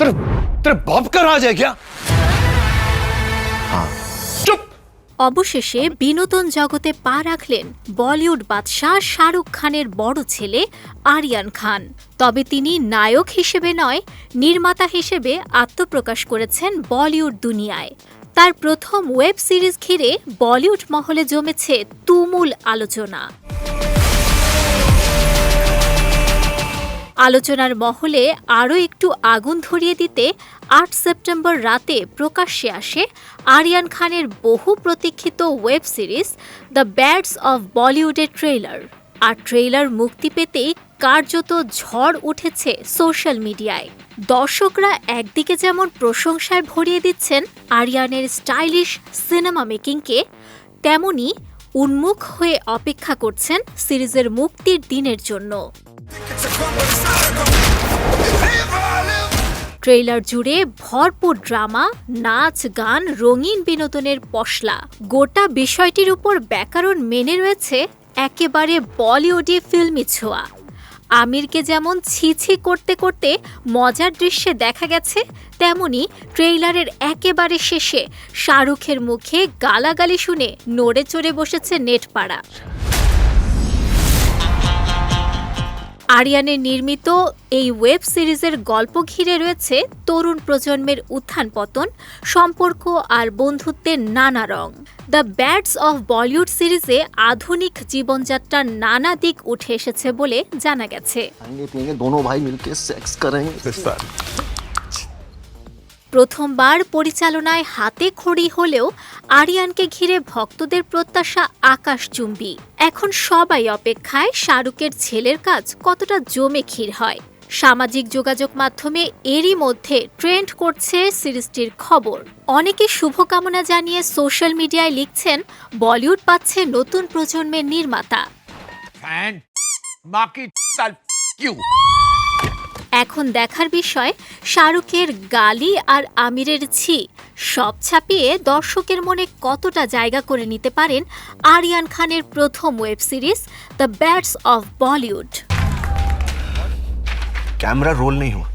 तेरे तेरे बाप का राज है क्या चुप অবশেষে বিনোদন জগতে পা রাখলেন বলিউড বাদশাহ শাহরুখ খানের বড় ছেলে আরিয়ান খান তবে তিনি নায়ক হিসেবে নয় নির্মাতা হিসেবে আত্মপ্রকাশ করেছেন বলিউড দুনিয়ায় তার প্রথম ওয়েব সিরিজ ঘিরে বলিউড মহলে জমেছে তুমুল আলোচনা আলোচনার মহলে আরও একটু আগুন ধরিয়ে দিতে আট সেপ্টেম্বর রাতে প্রকাশ্যে আসে আরিয়ান খানের বহু প্রতীক্ষিত web series the bads of বলিউডের ট্রেলার আর ট্রেলার মুক্তি পেতেই কার্যত ঝড় উঠেছে সোশ্যাল মিডিয়ায়। দর্শকরা একদিকে যেমন প্রশংসায় ভরিয়ে দিচ্ছেন আরিয়ানের স্টাইলিশ সিনেমা মেকিংকে, তেমনি উন্মুখ হয়ে অপেক্ষা করছেন সিরিজের মুক্তির দিনের জন্য। ট্রেলার জুড়ে ভরপুর ড্রামা নাচ, গান, রঙিন বিনোদনের পশলা। গোটা বিষয়টির উপর ব্যাকরণ মেনে রয়েছে একেবারে বলিউডি ফিল্মি ছোঁয়া। আমিরকে যেমন ছিছি করতে করতে মজার দৃশ্যে দেখা গেছে, তেমনি ট্রেইলারের একেবারে শেষে শাহরুখের মুখে গালাগালি শুনে নড়ে চড়ে বসেছে নেটপাড়া। আরিয়ানের নির্মিত এই ওয়েব সিরিজের গল্প ঘিরে রয়েছে তরুণ প্রজন্মের উত্থান পতন সম্পর্ক আর বন্ধুত্বের নানা রং। দ্য ব্যাডস অফ বলিউড সিরিজে আধুনিক জীবনযাত্রার নানা দিক উঠে এসেছে বলে জানা গেছে। প্রথমবার পরিচালনায় হাতে খড়ি হলেও আরিয়ানকে ঘিরে ভক্তদের প্রত্যাশা আকাশচুম্বী। এখন সবাই অপেক্ষায় শাহরুখের ছেলের কাজ কতটা জমে ক্ষীর হয়। সামাজিক যোগাযোগ মাধ্যমে এরই মধ্যে ট্রেন্ড করছে সিরিজটির খবর। অনেকে শুভকামনা জানিয়ে সোশ্যাল মিডিয়ায় লিখছেন, বলিউড পাচ্ছে নতুন প্রজন্মের নির্মাতা। এখন দেখার বিষয় শাহরুখের গালি আর আমিরের ছি। সব ছাপিয়ে দর্শকের মনে কতটা জায়গা করে নিতে পারেন আরিয়ান খানের প্রথম web series the bats of Bollywood. Camera roll নেই হওয়া